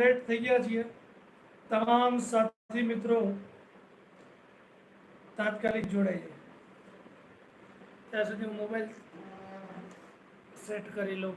Late થઈ ગયા છીએ. તમામ સાથી મિત્રો તાત્કાલિક જોડાઈ જાય. ત્યાં સુધી હું મોબાઈલ સેટ કરી લઉં.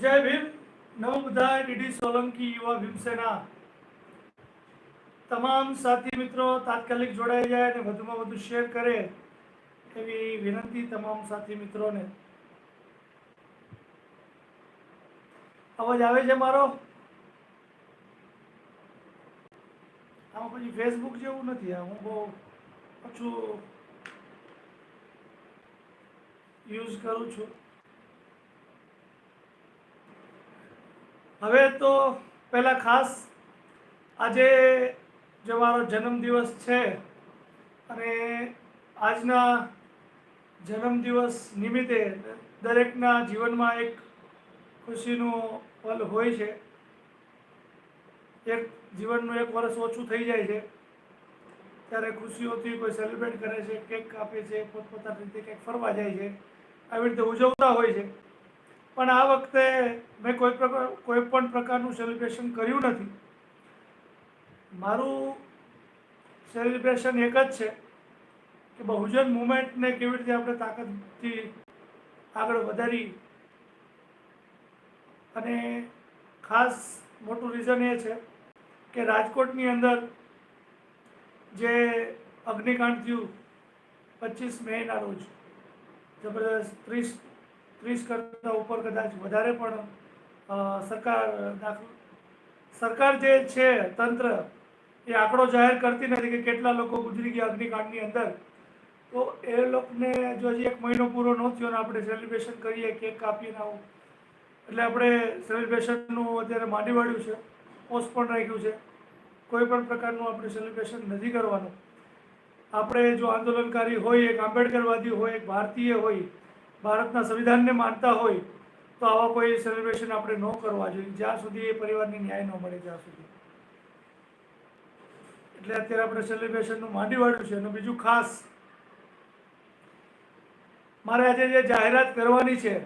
જય ભીમ. નવ ડીડી સોલંકી યુવા ભીમસેના. તમામ સાથી મિત્રો તાત્કાલિક જોડાઈ જાય અને વધુમાં વધુ શેર કરે એવી વિનંતી તમામ સાથી મિત્રોને. અવાજ આવે છે મારો? આમાં પછી ફેસબુક જેવું નથી હું બહુ ઓછું યુઝ કરું છું. હવે તો પહેલાં ખાસ આજે જે મારો જન્મદિવસ છે અને આજના જન્મદિવસ નિમિત્તે દરેકના જીવનમાં એક ખુશીનું પલ હોય છે. એક જીવનનું એક વર્ષ ઓછું થઈ જાય છે. ત્યારે ખુશીઓથી કોઈ સેલિબ્રેટ કરે છે કેક કાપે છે, પોતપોતાની રીતે કંઈક ફરવા જાય છે. આવી રીતે ઉજવતા હોય છે. પણ આ વખતે મેં કોઈ પ્રકાર કોઈ પણ પ્રકારનું સેલિબ્રેશન કર્યું નથી. મારું સેલિબ્રેશન એક જ છે કે બહુજન મુમેન્ટને કેવી રીતે આપણે તાકાતથી આગળ વધારી અને ખાસ મોટું રીઝન એ છે કે રાજકોટની અંદર જે અગ્નિકાંડ થયું પચીસ મેના રોજ, જબરદસ્ત ત્રીસ ત્રીસ કરતાં ઉપર કદાચ વધારે પણ સરકાર સરકાર જે છે તંત્ર, એ આંકડો જાહેર કરતી નથી કે કેટલા લોકો ગુજરી ગયા અગ્નિકાંડની અંદર. તો એ લોકોને જો હજી એક મહિનો પૂરો ન થયો ને આપણે સેલિબ્રેશન કરીએ કેક કાપીને આવું, એટલે આપણે સેલિબ્રેશનનું અત્યારે માંડી વાળ્યું છે પોસ્ટપોન રાખ્યું છે. કોઈ પણ પ્રકારનું આપણે સેલિબ્રેશન નથી કરવાનું. આપણે જો આંદોલનકારી હોય, એક આંબેડકરવાદી હોય, એક ભારતીય હોય ભારતના સંવિધાનને માનતા હોય તો આવા કોઈ સેલિબ્રેશન આપણે ન કરવા જોઈએ. જ્યાં સુધી એ પરિવારને ન્યાય ન મળે ત્યાં સુધી. એટલે અત્યારે આપણે સેલિબ્રેશનનું માંડી વાળ્યું છે. અને બીજું ખાસ, મારે આજે જે જાહેરાત કરવાની છે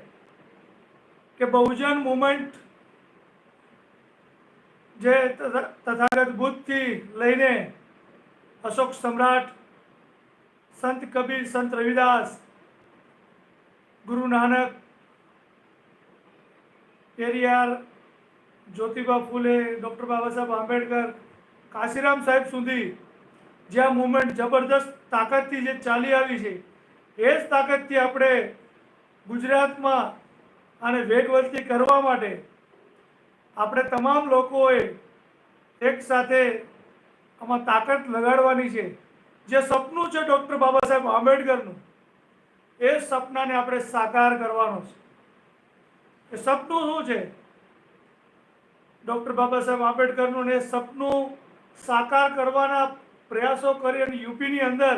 કે બહુજન મુવમેન્ટ જે તથા- તથાગત બુદ્ધથી લઈને અશોક સમ્રાટ, સંત કબીર, સંત રવિદાસ ગુરુ નાનક પેરિયાર જ્યોતિબા ફૂલે, ડૉક્ટર બાબા સાહેબ આંબેડકર, કાશીરામ સાહેબ સુધી જે આ મુવમેન્ટ જબરદસ્ત તાકાતથી જે ચાલી આવી છે, એ જ તાકાતથી આપણે ગુજરાતમાં આને વેગવર્તી કરવા માટે આપણે તમામ લોકોએ એક સાથે આમાં તાકાત લગાડવાની છે. જે સપનું છે ડૉક્ટર બાબા સાહેબ આંબેડકરનું એ સપનાને આપણે સાકાર કરવાનો છે. એ સપનું શું છે? ડૉક્ટર બાબા સાહેબ આંબેડકરનું એ સપનું સાકાર કરવાના પ્રયાસો કરી અને યુપીની અંદર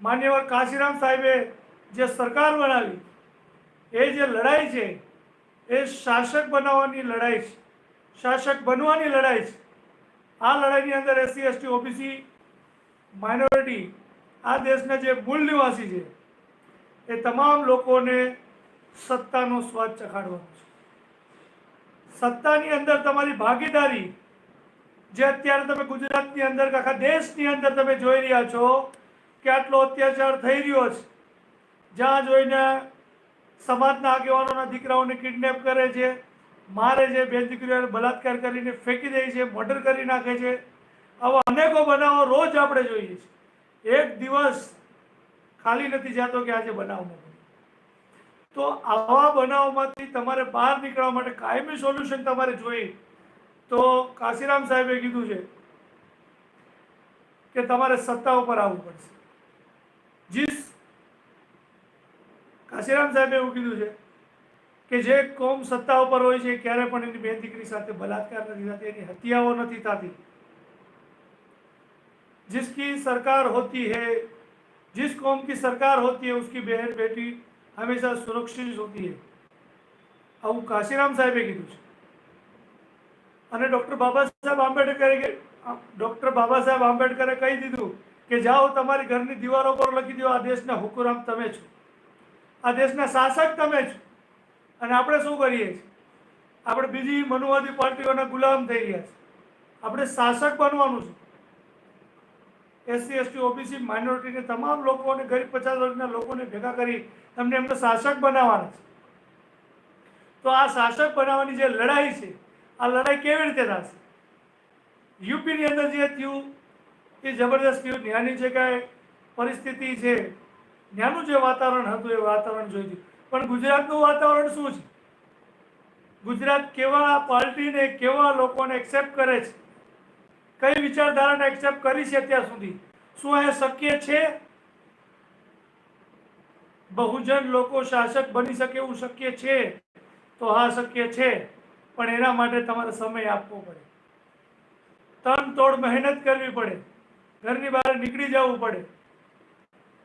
માન્યવર કાશીરામ સાહેબે જે સરકાર બનાવી, એ જે લડાઈ છે, એ શાસક બનાવવાની લડાઈ છે. શાસક બનવાની લડાઈ છે. આ લડાઈની અંદર એસસી, એસટી, ઓબીસી, માઇનોરિટી, આ દેશના જે મૂળ નિવાસી છે એ તમામ લોકોને સત્તાનો સ્વાદ ચખાડવાનો છે. સત્તાની અંદર તમારી ભાગીદારી, જે અત્યારે તમે ગુજરાતની અંદર આખા દેશની અંદર તમે જોઈ રહ્યા છો કે આટલો અત્યાચાર થઈ રહ્યો છે. જ્યાં જોઈને સમાજના આગેવાનોના દીકરાઓને કિડનેપ કરે છે, મારે છે, બે દીકરીઓને બલાત્કાર કરીને ફેંકી દે છે મર્ડર કરી નાખે છે. આવા અનેકો બનાવો રોજ આપણે જોઈએ છીએ. એક દિવસ ખાલી નથી જતો કે આજે બનાવ તો આવા બનાવમાંથી તમારે બહાર નીકળવા માટે કાયમી સોલ્યુશન તમારે જોઈએ. તો કાશીરામ સાહેબે કીધું છે કે તમારે સત્તા ઉપર આવવું પડશે. જીસ કાશીરામ સાહેબે એવું કીધું છે કે જે કોમ સત્તા ઉપર હોય છે, ક્યારે પણ એની બે દીકરી સાથે બલાત્કાર નથી થતી, એની હત્યાઓ નથી થતી. જિસકી સરકાર હોતી હૈ जिस कौम की सरकार होती है उसकी बहन बेटी हमेशा सुरक्षित होती है આવું કાશીરામ સાહેબે કીધું છે અને ડૉક્ટર બાબા સાહેબ આંબેડકરે કે ડૉક્ટર બાબા સાહેબ આંબેડકરે કહી દીધું કે જાઓ તમારી ઘરની દીવારો પર લખી દો આ દેશના હુકુરામ તમે છો આ દેશના શાસક તમે છો અને આપણે શું કરીએ છીએ આપણે બીજી મનુવાદી પાર્ટીઓના ગુલામ થઈ રહ્યા છે આપણે શાસક બનવાનું છે એસસી, એસટી, ઓબીસી માઇનોરિટીને તમામ લોકોને, ગરીબ પચાસ વર્ષના લોકોને ભેગા કરી એમને એમને શાસક બનાવવાના છે. તો આ શાસક બનાવવાની જે લડાઈ છે, આ લડાઈ કેવી રીતે થશે? યુપીની અંદર જે થયું, એ જબરદસ્ત થયું. ત્યાંની જે કાંઈ પરિસ્થિતિ છે ત્યાંનું જે વાતાવરણ હતું, એ વાતાવરણ જોઈ પણ ગુજરાતનું વાતાવરણ શું છે? ગુજરાત કેવા પાર્ટીને, કેવા લોકોને એક્સેપ્ટ કરે છે? કઈ વિચારધારાને એક્સેપ્ટ કરી છે અત્યાર સુધી? શું એ શક્ય છે? બહુજન લોકો શાસક બની શકે એવું શક્ય છે? તો હા, શક્ય છે. પણ એના માટે તમારે સમય આપવો પડે. તન તોડ મહેનત કરવી પડે. ઘરની બહાર નીકળી જવું પડે.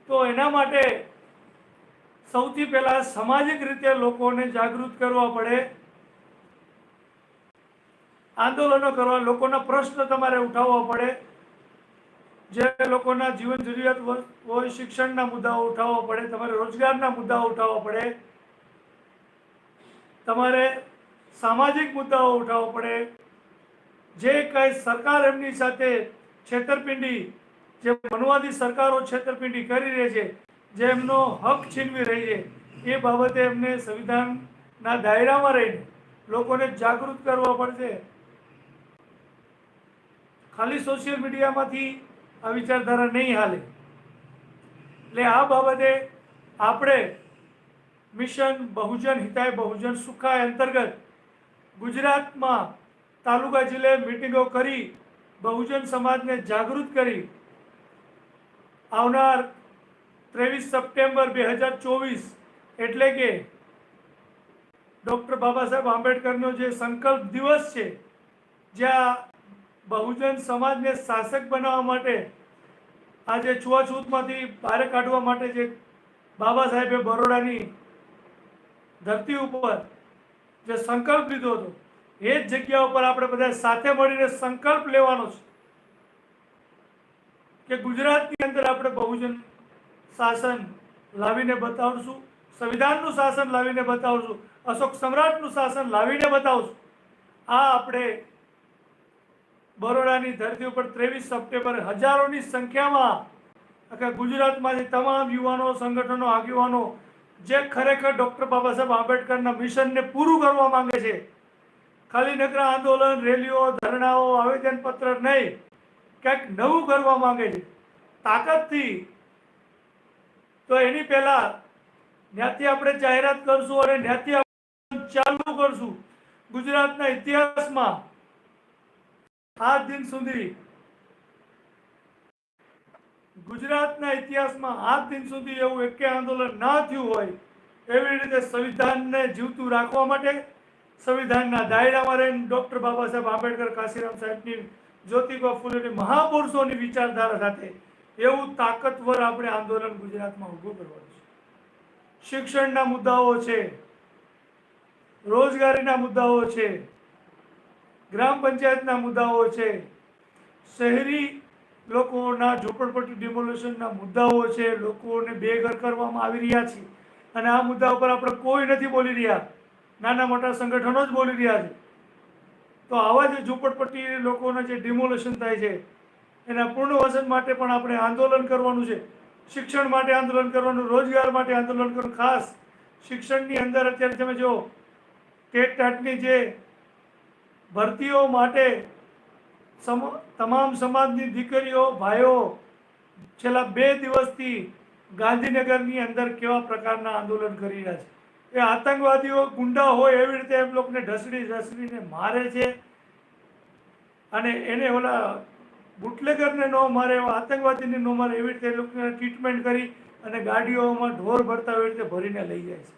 તો એના માટે સૌથી પહેલા સામાજિક રીતે લોકોને જાગૃત કરવા પડે. આંદોલનો કરવા, લોકોના પ્રશ્ન તમારે ઉઠાવવા પડે. જે લોકોના જીવન જરૂરિયાત હોય શિક્ષણના મુદ્દાઓ ઉઠાવવા પડે, તમારે રોજગારના મુદ્દાઓ ઉઠાવવા પડે. તમારે સામાજિક મુદ્દાઓ ઉઠાવવા પડે. જે કંઈ સરકાર એમની સાથે છેતરપિંડી, જે મનવાદી સરકારો છેતરપિંડી કરી રહી છે, જે એમનો હક છીનવી રહી છે, એ બાબતે એમને સંવિધાનના દાયરામાં રહીને લોકોને જાગૃત કરવા પડશે. ખાલી સોશિયલ મીડિયામાંથી આ વિચારધારા નહીં હાલે. એટલે આ બાબતે આપણે મિશન બહુજન, હિતાય બહુજન, સુખાય અંતર્ગત ગુજરાતમાં તાલુકા જિલ્લે મિટિંગો કરી બહુજન સમાજને જાગૃત કરી આવનાર ત્રેવીસ સપ્ટેમ્બર બે હજાર ચોવીસ એટલે કે ડૉક્ટર બાબા સાહેબ આંબેડકરનો જે સંકલ્પ દિવસ છે, જ્યાં બહુજન સમાજને શાસક બનાવવા માટે આજે છૂઆછૂતમાંથી બહાર કાઢવા માટે જે બાબા સાહેબે બરોડાની ધરતી ઉપર જે સંકલ્પ લીધો હતો, એ જ જગ્યા ઉપર આપણે બધા સાથે મળીને સંકલ્પ લેવાનો છે કે ગુજરાતની અંદર આપણે બહુજન શાસન લાવીને બતાવશું, સંવિધાનનું શાસન લાવીને બતાવશું, અશોક સમ્રાટનું શાસન લાવીને બતાવશું. આ આપણે બરોડાની ધરતી ઉપર ત્રેવીસ સપ્ટેમ્બર હજારોની સંખ્યામાં આખા ગુજરાતમાંથી તમામ યુવાનો, સંગઠનો, આગેવાનો, જે ખરેખર ડૉક્ટર બાબા સાહેબ આંબેડકરના મિશનને પૂરું કરવા માંગે છે, ખાલી નકરા આંદોલન, રેલીઓ, ધરણાઓ, આવેદનપત્ર નહીં કંઈક નવું કરવા માંગે છે. તાકાતથી તો એની પહેલાં ત્યાંથી આપણે જાહેરાત કરશું અને ત્યાંથી ચાલુ કરશું. ગુજરાતના ઇતિહાસમાં આજ દિન સુધી ગુજરાતના ઇતિહાસમાં આજ દિન સુધી એવું એકે આંદોલન ના થયું હોય એવી રીતે સંવિધાનને જીવતું રાખવા માટે, સંવિધાનના દાયરામાં રહીને ડૉક્ટર બાબા સાહેબ આંબેડકર, કાશીરામ સાહેબની, જ્યોતિબા ફૂલેની મહાપુરુષોની વિચારધારા સાથે એવું તાકતવર આપણે આંદોલન ગુજરાતમાં ઊભું કરવાનું છે. શિક્ષણના મુદ્દાઓ છે, રોજગારીના મુદ્દાઓ છે ગ્રામ પંચાયતના મુદ્દાઓ છે. શહેરી લોકોના ઝૂંપડપટ્ટી ડિમોલેશનના મુદ્દાઓ છે. લોકોને બેઘર કરવામાં આવી રહ્યા છે. અને આ મુદ્દા ઉપર આપણે કોઈ નથી બોલી રહ્યા. નાના મોટા સંગઠનો જ બોલી રહ્યા છે. તો આવા જે ઝૂંપડપટ્ટી લોકોના જે ડિમોલેશન થાય છે, એના પૂર્ણવસન માટે પણ આપણે આંદોલન કરવાનું છે. શિક્ષણ માટે આંદોલન કરવાનું, રોજગાર માટે આંદોલન કરવાનું. ખાસ શિક્ષણની અંદર અત્યારે તમે જો ટેટ ટાટની જે ભરતીઓ માટે તમામ સમાજની દીકરીઓ, ભાઈઓ છેલ્લા બે દિવસથી ગાંધીનગરની અંદર કેવા પ્રકારના આંદોલન કરી રહ્યા છે? એ આતંકવાદીઓ ગુંડા હોય એવી રીતે એમ લોકોને ઢસડી ઢસડીને મારે છે અને એને ઓલા બુટલેગરને ન મારે, એવા આતંકવાદીને ન મારે એવી રીતે એ લોકોને ટ્રીટમેન્ટ કરી અને ગાડીઓમાં ઢોર ભરતા એવી રીતે ભરીને લઈ જાય છે.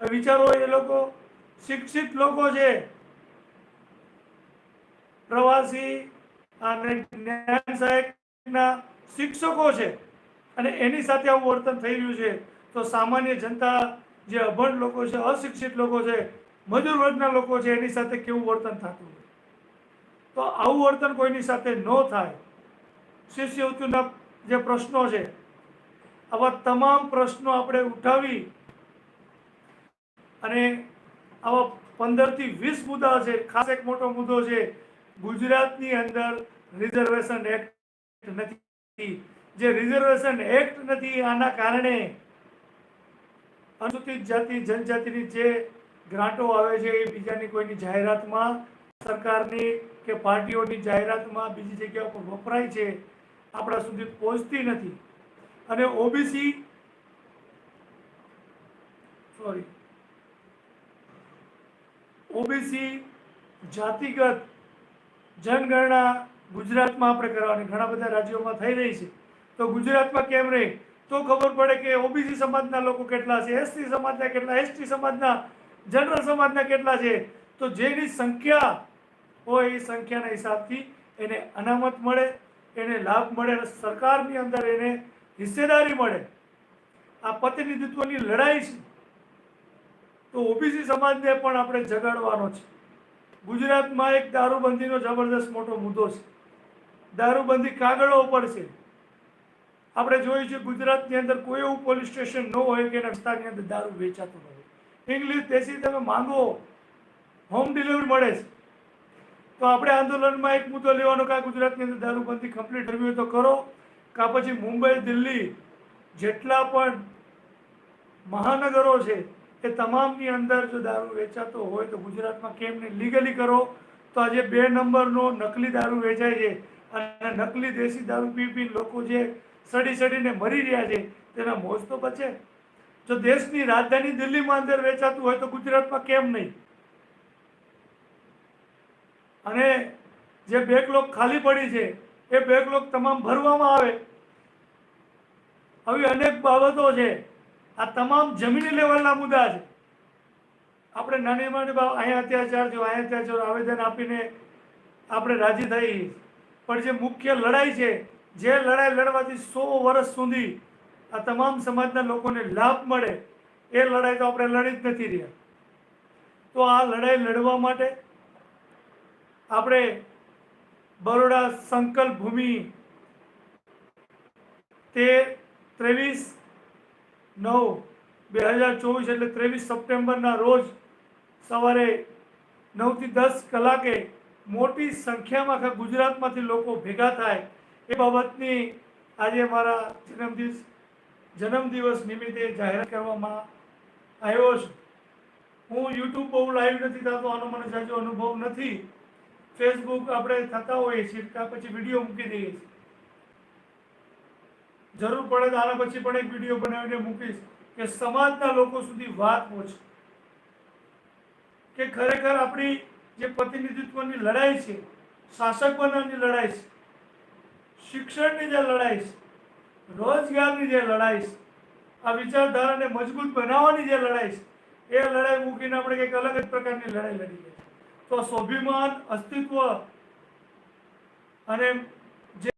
વિચારો એ લોકો શિક્ષિત લોકો છે. પ્રવાસી અને જ્ઞાન સહાયકના શિક્ષકો છે. અને એની સાથે આવું વર્તન થઈ રહ્યું છે તો સામાન્ય જનતા જે અભણ લોકો છે, અશિક્ષિત લોકો છે, મજૂર વર્ગના લોકો છે, એની સાથે કેવું વર્તન થતું તો આવું વર્તન કોઈની સાથે ન થાય. શિષ્યવૃત્તિના જે પ્રશ્નો છે, આવા તમામ પ્રશ્નો આપણે ઉઠાવી અને આવા પંદરથી વીસ મુદ્દા છે, ખાસ એક મોટો મુદ્દો છે ગુજરાતની અંદર રિઝર્વેશન એક્ટ નથી. જે રિઝર્વેશન એક્ટ નથી, આના કારણે અનુસૂચિત જાતિ, જનજાતિની જે ગ્રાન્ટો આવે છે, એ બીજાની કોઈની જાહેરાતમાં, સરકારની કે પાર્ટીઓની જાહેરાતમાં બીજી જગ્યા પર વપરાય છે, આપણા સુધી પહોંચતી નથી. અને ઓબીસી સોરી ઓબીસી જાતિગત જનગણના ગુજરાતમાં આપણે કરવાની, ઘણા બધા રાજ્યોમાં થઈ રહી છે. તો ગુજરાતમાં કેમ રહે? તો ખબર પડે કે ઓબીસી સમાજના લોકો કેટલા છે એસટી સમાજના કેટલા, એસટી સમાજના, જનરલ સમાજના કેટલા છે? તો જેની સંખ્યા હોય એ સંખ્યાના હિસાબથી એને અનામત મળે, એને લાભ મળે અને સરકારની અંદર એને હિસ્સેદારી મળે. આ પ્રતિનિધિત્વની લડાઈ છે. તો ઓબીસી સમાજને પણ આપણે જગાડવાનો છે. ગુજરાતમાં એક દારૂબંધીનો જબરદસ્ત મોટો મુદ્દો છે. દારૂબંધી કાગળો ઉપર છે. આપણે જોયું છે ગુજરાતની અંદર કોઈ એવું પોલીસ સ્ટેશન ન હોય કે વિસ્તારની અંદર દારૂ વેચાતો ન હોય. ઇંગ્લિશ દેશી તમે માંગો હોમ ડિલિવરી મળે છે. તો આપણે આંદોલનમાં એક મુદ્દો લેવાનો કાંઈ ગુજરાતની અંદર દારૂબંધી કમ્પ્લીટ કરવી હોય તો કરો. કાં પછી મુંબઈ, દિલ્હી જેટલા પણ મહાનગરો છે એ તમામની અંદર જો દારૂ વેચાતો હોય તો ગુજરાતમાં કેમ નહીં? લીગલી કરો. તો આજે બે નંબરનો નકલી દારૂ વેચાય છે અને નકલી દેશી દારૂ પી પી લોકો જે સડી સડીને મરી રહ્યા છે, તેના મોજ તો બચે. જો દેશની રાજધાની દિલ્હીમાં અંદર વેચાતું હોય તો ગુજરાતમાં કેમ નહીં? અને જે બેકલોક ખાલી પડી છે, એ બેકલોક તમામ ભરવામાં આવે. આવી અનેક બાબતો છે. આ તમામ જમીની લેવલના મુદ્દા છે. આપણે નાની નાની બાબ અહીંયા અત્યાચાર થયો અહીંયા અત્યાચાર આવેદન આપીને આપણે રાજી થઈ. પણ જે મુખ્ય લડાઈ છે, જે લડાઈ લડવાથી સો વર્ષ સુધી આ તમામ સમાજના લોકોને લાભ મળે, એ લડાઈ તો આપણે લડી જ નથી રહ્યા. તો આ લડાઈ લડવા માટે આપણે બરોડા સંકલ્પ ભૂમિ તે ત્રેવીસ નવ, બે હજાર ચોવીસ એટલે ત્રેવીસ સપ્ટેમ્બરના રોજ સવારે નવથી દસ કલાકે મોટી સંખ્યામાં આખા ગુજરાતમાંથી લોકો ભેગા થાય. એ બાબતની આજે મારા જન્મદિવસ જન્મદિવસ નિમિત્તે જાહેરાત કરવામાં આવ્યો છે. હું યુટ્યુબ બહુ લાઈવ નથી થતો, આનો મને જાજો અનુભવ નથી. ફેસબુક આપણે થતા હોઈએ છીએ પછી વીડિયો મૂકી દઈએ છીએ. જરૂર પડે તો આના પછી પણ એક વીડિયો બનાવીને મૂકીશ કે સમાજના લોકો સુધી વાત પહોંચે. કે ખરેખર આપણી જે પ્રતિનિધિત્વની લડાઈ છે, શાસક બનાવવાની લડાઈ છે, શિક્ષણની જે લડાઈ છે, રોજગારની જે લડાઈ છે, આ વિચારધારાને મજબૂત બનાવવાની જે લડાઈ છે, એ લડાઈ મૂકીને આપણે કંઈક અલગ જ પ્રકારની લડાઈ લડીએ તો સ્વાભિમાન, અસ્તિત્વ અને જે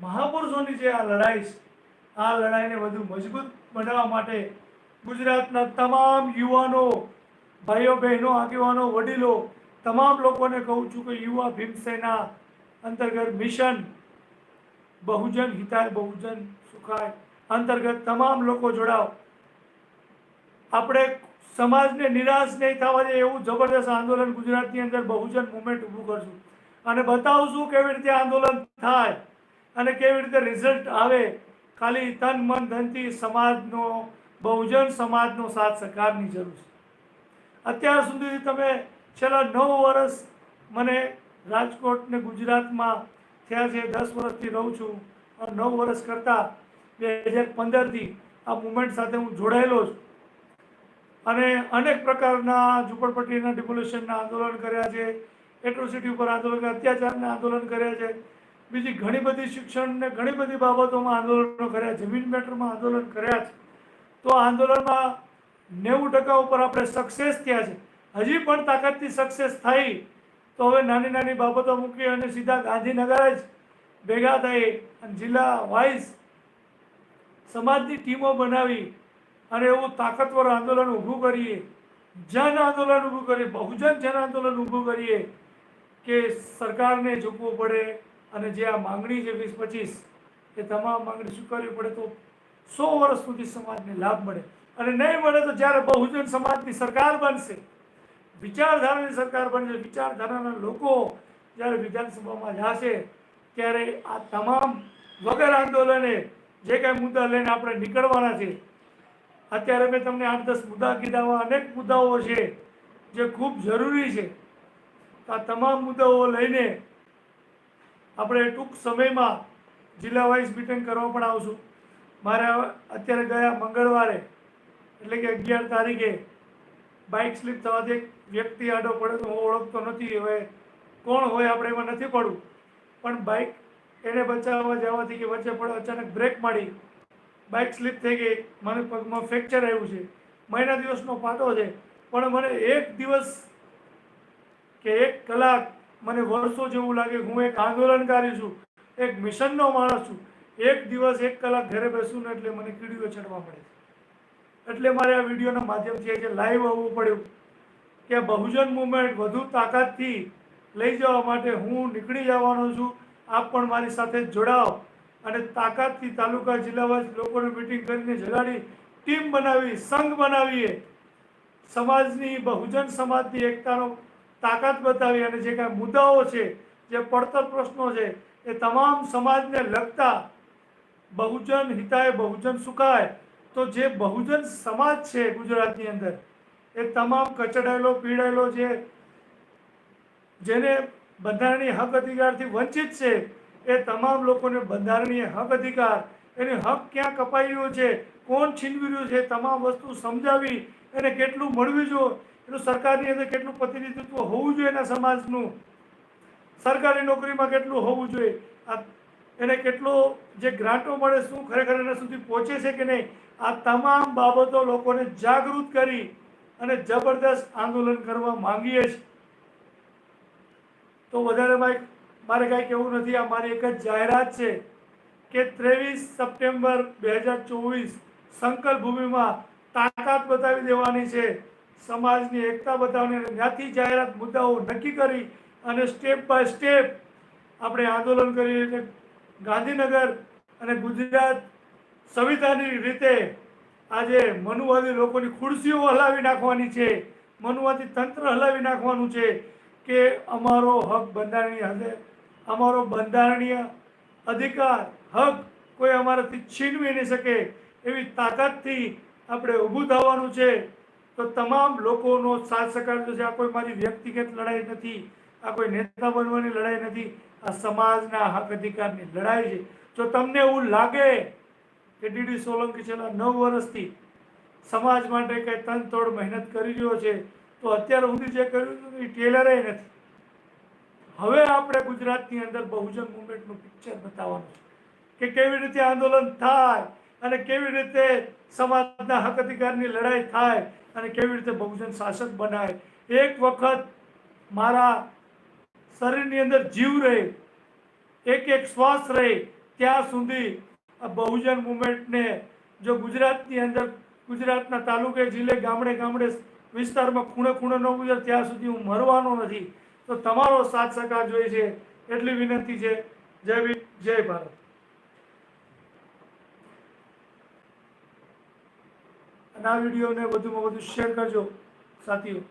મહાપુરુષોની જે આ લડાઈ છે, આ લડાઈને વધુ મજબૂત બનાવવા માટે ગુજરાતના તમામ યુવાનો, ભાઈઓ બહેનો, આગેવાનો, વડીલો, તમામ લોકોને કહું છું કે યુવા ભીમસેના અંતર્ગત મિશન બહુજન હિતાય, બહુજન સુખાય અંતર્ગત તમામ લોકો જોડાવ આપણે સમાજને નિરાશ નહીં થવા દે એવું જબરદસ્ત આંદોલન ગુજરાતની અંદર બહુજન મુવમેન્ટ ઊભું કરશું. અને બતાવશું કેવી રીતે આંદોલન થાય. અને કેવી રીતે રિઝલ્ટ આવે? ખાલી તન, મન, ધનથી સમાજનો, બહુજન સમાજનો સાથ સહકારની જરૂર છે. અત્યાર સુધી તમે છેલ્લા નવ વર્ષ મને રાજકોટ ને ગુજરાતમાં થયા છે, દસ વર્ષથી રહું છું. અને નવ વર્ષ કરતાં બે હજાર પંદરથી આ મુવમેન્ટ સાથે હું જોડાયેલો છું. અને અનેક પ્રકારના ઝૂંપડપટ્ટીના ડિપોલ્યુશનના આંદોલન કર્યા છે એટ્રોસિટી ઉપર આંદોલન, અત્યાચારના આંદોલન કર્યા છે. બીજી ઘણી બધી શિક્ષણ ને ઘણી બધી બાબતોમાં આંદોલનો કર્યા, જમીન મેટરમાં આંદોલન કર્યા છે. તો આંદોલનમાં નેવું ટકા ઉપર આપણે સક્સેસ થયા છે. હજી પણ તાકાતથી સક્સેસ થઈ તો હવે નાની નાની બાબતો મૂકી અને સીધા ગાંધીનગર જ ભેગા થઈ અને જિલ્લા વાઇઝ સમાજની ટીમો બનાવી અને એવું તાકાતવર આંદોલન ઊભું કરીએ. જન આંદોલન ઊભું કરીએ, બહુજન જન આંદોલન ઊભું કરીએ કે સરકારને ઝૂકવું પડે અને જે આ માંગણી છે વીસ પચીસ, એ તમામ માંગણી સ્વીકારવી પડે તો સો વર્ષ સુધી સમાજને લાભ મળે. અને નહીં મળે તો જ્યારે બહુજન સમાજની સરકાર બનશે, વિચારધારાની સરકાર બનશે, વિચારધારાના લોકો જ્યારે વિધાનસભામાં જશે, ત્યારે આ તમામ વગર આંદોલને જે કાંઈ મુદ્દા લઈને આપણે નીકળવાના છે, અત્યારે મેં તમને આઠ દસ મુદ્દા કીધાવા અનેક મુદ્દાઓ છે જે ખૂબ જરૂરી છે. આ તમામ મુદ્દાઓ લઈને આપણે ટૂંક સમયમાં જિલ્લા વાઇઝ મિટિંગ કરવા પણ આવશું. મારે અત્યારે ગયા મંગળવારે, એટલે કે અગિયાર તારીખે બાઇક સ્લીપ થવાથી એક વ્યક્તિ આડો પડે તો હું ઓળખતો નથી. હવે કોણ હોય આપણે એમાં નથી પડવું. પણ બાઇક એને બચાવવા જવાથી કે વચ્ચે પડે અચાનક બ્રેક મારી બાઇક સ્લીપ થઈ ગઈ. મને પગમાં ફ્રેક્ચર આવ્યું છે. મહિના દિવસનો પાટો છે. પણ મને એક દિવસ કે એક કલાક મને વર્ષો જેવું લાગે હું એક આંદોલનકારી છું, એક મિશનનો માણસ છું. એક દિવસ એક કલાક ઘરે બેસું ને એટલે મને કીડીઓ ચડવા પડે એટલે મારે આ વિડીયોના માધ્યમથી આજે લાઈવ આવવું પડ્યું કે બહુજન મુવમેન્ટ વધુ તાકાતથી લઈ જવા માટે હું નીકળી જવાનો છું. આપ પણ મારી સાથે જોડાઓ અને તાકાતથી તાલુકા જિલ્લાવાઇઝ લોકોને મિટિંગ કરીને જગાડી ટીમ બનાવી, સંઘ બનાવીએ. સમાજની બહુજન સમાજની એકતાનો તાકાત બતાવી અને જે કાંઈ મુદ્દાઓ છે, જે પડતર પ્રશ્નો છે, એ તમામ સમાજને લગતા બહુજન હિતાય, બહુજન સુખાય, તો જે બહુજન સમાજ છે ગુજરાતની અંદર, એ તમામ કચડાયેલો, પીડાયેલો છે જેને બંધારણીય હક અધિકારથી વંચિત છે, એ તમામ લોકોને બંધારણીય હક અધિકાર, એને હક ક્યાં કપાઈ રહ્યો છે, કોણ છીનવી રહ્યું છે તમામ વસ્તુ સમજાવી, એને કેટલું મળવું જોઈએ એનું સરકારની અંદર કેટલું પ્રતિનિધિત્વ હોવું જોઈએ એના સમાજનું? સરકારી નોકરીમાં કેટલું હોવું જોઈએ? આ એને કેટલો જે ગ્રાન્ટો મળે, શું ખરેખર એના સુધી પહોંચે છે કે નહીં? આ તમામ બાબતો લોકોને જાગૃત કરી અને જબરદસ્ત આંદોલન કરવા માંગીએ છીએ. તો વધારે મારે કાંઈ કહેવું નથી, આ મારી એક જ જાહેરાત છે કે ત્રેવીસ સપ્ટેમ્બર બે હજાર ચોવીસ સંકલ્પ ભૂમિમાં તાકાત બતાવી દેવાની છે. સમાજની એકતા બતાવીને ત્યાંથી જાહેરાત મુદ્દાઓ નક્કી કરી અને સ્ટેપ બાય સ્ટેપ આપણે આંદોલન કરી એટલે ગાંધીનગર અને ગુજરાત સંવિધાનિક રીતે આજે મનુવાદી લોકોની ખુરશીઓ હલાવી નાખવાની છે. મનુવાદી તંત્ર હલાવી નાખવાનું છે કે અમારો હક બંધારણીય હશે. અમારો બંધારણીય અધિકાર, હક કોઈ અમારાથી છીનવી નહીં શકે એવી તાકાતથી આપણે ઊભું થવાનું છે. તો તમામ લોકોનો સાથ સહકાર છે. આ કોઈ મારી વ્યક્તિગત લડાઈ નથી. આ કોઈ નેતા બનવાની લડાઈ નથી. આ સમાજના હક અધિકારની લડાઈ છે. જો તમને એવું લાગે કે ડીડી સોલંકી છેલ્લા નવ વર્ષથી સમાજ માટે કંઈ તનતોડ મહેનત કરી રહ્યો છે, તો અત્યાર સુધી જે કર્યું એ ટેલરે નથી. હવે આપણે ગુજરાતની અંદર બહુજન મુવમેન્ટનું પિક્ચર બતાવવાનું છે કે કેવી રીતે આંદોલન થાય અને કેવી રીતે સમાજના હક અધિકારની લડાઈ થાય અને કેવી રીતે બહુજન શાસક બનાય. એક વખત મારા શરીરની અંદર જીવ રહે, એક એક શ્વાસ રહે, ત્યાં સુધી આ બહુજન મુવમેન્ટને જો ગુજરાતની અંદર, ગુજરાતના તાલુકે, જિલ્લે, ગામડે ગામડે વિસ્તારમાં ખૂણે ખૂણે ન ગુજર, ત્યાં સુધી હું મરવાનો નથી. તો તમારો સાથ સહકાર જોઈએ છે. એટલી વિનંતી છે. જય જય ભારત. અને આ વિડીયોને વધુમાં વધુ શેર કરજો. સાથીઓ.